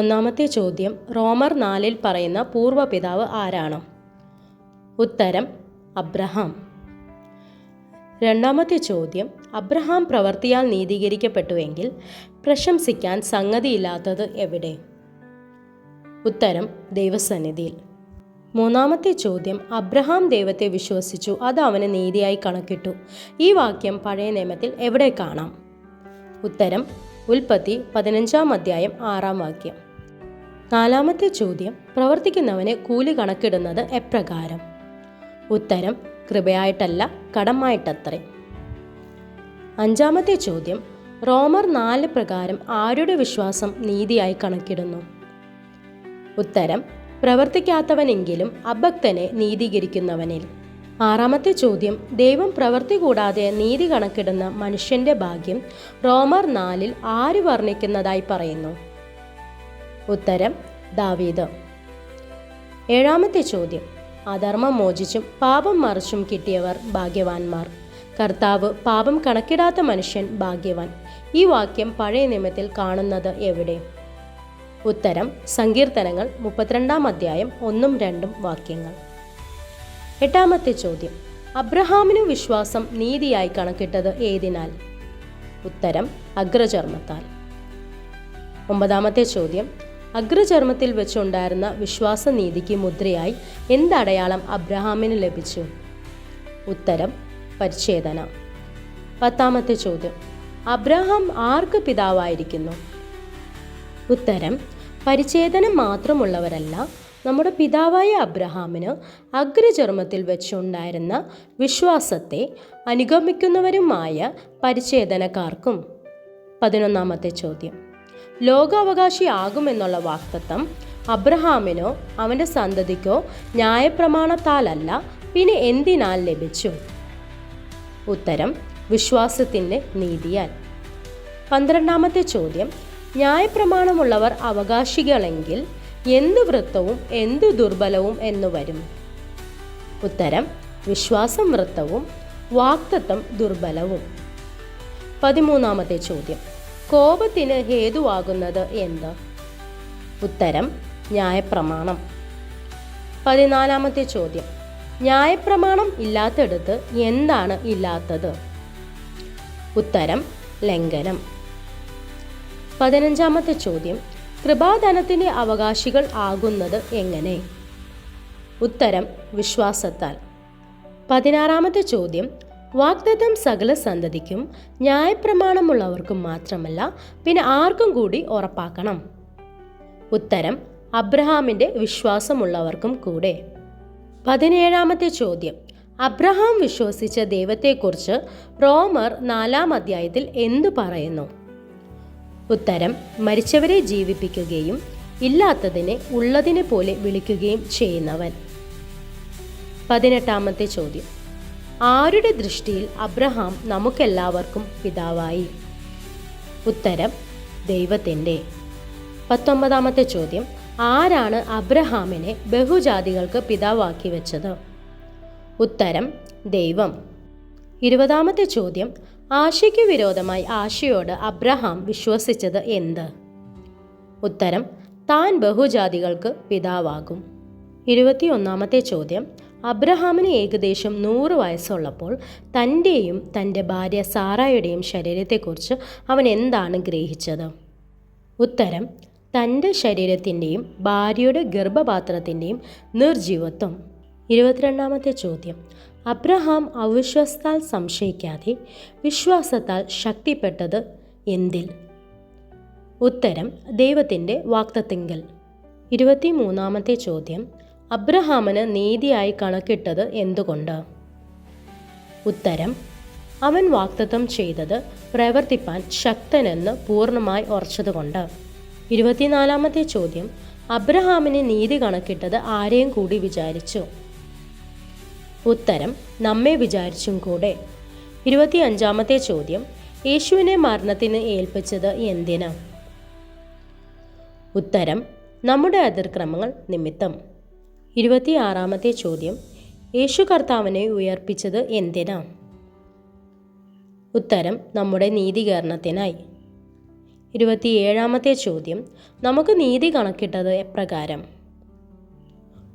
ഒന്നാമത്തെ ചോദ്യം റോമർ നാലിൽ പറയുന്ന പൂർവപിതാവ് ആരാണ്? ഉത്തരം അബ്രഹാം. രണ്ടാമത്തെ ചോദ്യം അബ്രഹാം പ്രവർത്തിയാൽ നീതീകരിക്കപ്പെട്ടുവെങ്കിൽ പ്രശംസിക്കാൻ സംഗതിയില്ലാത്തത് എവിടെ? ഉത്തരം ദൈവസന്നിധിയിൽ. മൂന്നാമത്തെ ചോദ്യം അബ്രഹാം ദൈവത്തെ വിശ്വസിച്ചു അത് അവന് നീതിയായി കണക്കിട്ടു. ഈ വാക്യം പഴയ നിയമത്തിൽ എവിടെ കാണാം? ഉത്തരം ഉൽപ്പത്തി പതിനഞ്ചാം അധ്യായം ആറാം വാക്യം. നാലാമത്തെ ചോദ്യം പ്രവർത്തിക്കുന്നവനെ കൂലി കണക്കിടുന്നത് എപ്രകാരം? ഉത്തരം കൃപയായിട്ടല്ല കടമായിട്ടത്രേ. അഞ്ചാമത്തെ ചോദ്യം റോമർ നാല് പ്രകാരം ആരുടെ വിശ്വാസം നീതിയായി കണക്കിടുന്നു? ഉത്തരം പ്രവർത്തിക്കാത്തവനെങ്കിലും അഭക്തനെ നീതീകരിക്കുന്നവനിൽ. ആറാമത്തെ ചോദ്യം ദൈവം പ്രവൃത്തി കൂടാതെ നീതി കണക്കിടുന്ന മനുഷ്യന്റെ ഭാഗ്യം റോമർ നാലിൽ ആര് വർണിക്കുന്നതായി പറയുന്നു? ഉത്തരം ദാവീദ്. ഏഴാമത്തെ ചോദ്യം. അധർമ്മം മോചിച്ചും പാപം മറിച്ചും കിട്ടിയവർ ഭാഗ്യവാന്മാർ. കർത്താവ് പാപം കണക്കിടാത്ത മനുഷ്യൻ ഭാഗ്യവാൻ. ഈ വാക്യം പഴയ നിയമത്തിൽ കാണുന്നത് എവിടെ? ഉത്തരം സങ്കീർത്തനങ്ങൾ മുപ്പത്തിരണ്ടാം അധ്യായം ഒന്നും രണ്ടും വാക്യങ്ങൾ. എട്ടാമത്തെ ചോദ്യം. അബ്രഹാമിനു വിശ്വാസം നീതിയായി കണക്കിട്ടത് ഏതിനാൽ? ഉത്തരം അഗ്രചർമ്മത്താൽ. ഒമ്പതാമത്തെ ചോദ്യം. അഗ്രചർമ്മത്തിൽ വെച്ചുണ്ടായിരുന്ന വിശ്വാസനീതിക്ക് മുദ്രയായി എന്തടയാളം അബ്രഹാമിന് ലഭിച്ചു? ഉത്തരം പരിച്ഛേദന. പത്താമത്തെ ചോദ്യം അബ്രഹാം ആർക്ക് പിതാവായിരിക്കുന്നു? ഉത്തരം പരിച്ഛേദനം മാത്രമുള്ളവരല്ല നമ്മുടെ പിതാവായ അബ്രഹാമിന് അഗ്രചർമ്മത്തിൽ വെച്ചുണ്ടായിരുന്ന വിശ്വാസത്തെ അനുഗമിക്കുന്നവരുമായ പരിച്ഛേദനക്കാർക്കും. പതിനൊന്നാമത്തെ ചോദ്യം ലോകാവകാശിയാകുമെന്നുള്ള വാക്തത്വം അബ്രഹാമിനോ അവന്റെ സന്തതിക്കോ ന്യായപ്രമാണത്താലല്ല. പിന്നെ എന്തിനാൽ ലഭിച്ചു? ഉത്തരം വിശ്വാസത്തിന്റെ നീതിയാൽ. പന്ത്രണ്ടാമത്തെ ചോദ്യം ന്യായപ്രമാണമുള്ളവർ അവകാശികളെങ്കിൽ എന്തു വൃത്തവും എന്തു ദുർബലവും എന്ന് വരും? ഉത്തരം വിശ്വാസം വൃത്തവും വാക്തത്വം ദുർബലവും. പതിമൂന്നാമത്തെ ചോദ്യം കോപത്തിന് ഹേതുവാകുന്നത് എന്ത്? ഉത്തരം ന്യായപ്രമാണം. പതിനാലാമത്തെ ചോദ്യം. ന്യായപ്രമാണം ഇല്ലാത്തടത്ത് എന്താണ് ഇല്ലാത്തത്? ഉത്തരം ലംഘനം. പതിനഞ്ചാമത്തെ ചോദ്യം. കൃപാധനത്തിന്റെ അവകാശികൾ ആകുന്നത് എങ്ങനെ? ഉത്തരം വിശ്വാസത്താൽ. പതിനാറാമത്തെ ചോദ്യം. വാഗ്ദത്തം സകല സന്തതിക്കും ന്യായപ്രമാണമുള്ളവർക്കും മാത്രമല്ല പിന്നെ ആർക്കും കൂടി ഉറപ്പാക്കണം. ഉത്തരം അബ്രഹാമിന്റെ വിശ്വാസമുള്ളവർക്കും കൂടെ. പതിനേഴാമത്തെ ചോദ്യം. അബ്രഹാം വിശ്വസിച്ച ദൈവത്തെക്കുറിച്ച് റോമർ നാലാം അധ്യായത്തിൽ എന്തു പറയുന്നു? ഉത്തരം മരിച്ചവരെ ജീവിപ്പിക്കുകയും ഇല്ലാത്തതിനെ ഉള്ളതിനെ പോലെ വിളിക്കുകയും ചെയ്യുന്നവൻ. പതിനെട്ടാമത്തെ ചോദ്യം. ആരുടെ ദൃഷ്ടിയിൽ അബ്രഹാം നമുക്കെല്ലാവർക്കും പിതാവായി? ഉത്തരം ദൈവത്തിന്റെ. പത്തൊമ്പതാമത്തെ ചോദ്യം ആരാണ് അബ്രഹാമിനെ ബഹുജാതികൾക്ക് പിതാവാക്കി വെച്ചത്? ഉത്തരം ദൈവം. ഇരുപതാമത്തെ ചോദ്യം ആശയ്ക്ക് വിരോധമായി ആശയോട് അബ്രഹാം വിശ്വസിച്ചത് എന്ത്? ഉത്തരം താൻ ബഹുജാതികൾക്ക് പിതാവാകും. ഇരുപത്തിയൊന്നാമത്തെ ചോദ്യം അബ്രഹാമിന് ഏകദേശം നൂറ് വയസ്സുള്ളപ്പോൾ തന്റെയും തന്റെ ഭാര്യ സാറായുടെയും ശരീരത്തെക്കുറിച്ച് അവൻ എന്താണ് ഗ്രഹിച്ചത്? ഉത്തരം തന്റെ ശരീരത്തിന്റെയും ഭാര്യയുടെ ഗർഭപാത്രത്തിന്റെയും നിർജീവത്വം ഇരുപത്തിരണ്ടാമത്തെ ചോദ്യം അബ്രഹാം അവിശ്വാസത്താൽ സംശയിക്കാതെ വിശ്വാസത്താൽ ശക്തിപ്പെട്ടത് എന്തിൽ? ഉത്തരം ദൈവത്തിന്റെ വാക്തത്തിങ്കൽ ഇരുപത്തിമൂന്നാമത്തെ ചോദ്യം അബ്രഹാമിന് നീതിയായി കണക്കിട്ടത് എന്തുകൊണ്ട്? ഉത്തരം അവൻ വാക്തത്വം ചെയ്തത് പ്രവർത്തിപ്പാൻ ശക്തനെന്ന് പൂർണമായി ഉറച്ചതുകൊണ്ട്. ഇരുപത്തിനാലാമത്തെ ചോദ്യം അബ്രഹാമിന് നീതി കണക്കിട്ടത് ആരെയും കൂടി വിചാരിച്ചു? ഉത്തരം നമ്മെ വിചാരിച്ചും കൂടെ. ഇരുപത്തിയഞ്ചാമത്തെ ചോദ്യം യേശുവിനെ മരണത്തിന് ഏൽപ്പിച്ചത് എന്തിനാ? ഉത്തരം നമ്മുടെ അതിർക്രമങ്ങൾ നിമിത്തം. ഇരുപത്തിയാറാമത്തെ ചോദ്യം. യേശു കർത്താവിനെ ഉയർപ്പിച്ചത് എന്തിനാ? ഉത്തരം നമ്മുടെ നീതീകരണത്തിനായി. ഇരുപത്തിയേഴാമത്തെ ചോദ്യം നമുക്ക് നീതി കണക്കിട്ടത് എപ്രകാരം?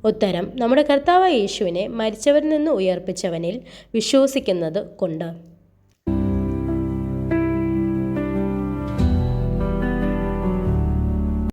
ഉത്തരം നമ്മുടെ കർത്താവ് യേശുവിനെ മരിച്ചവരിൽ നിന്ന് ഉയർപ്പിച്ചവനിൽ വിശ്വസിക്കുന്നത് കൊണ്ട്.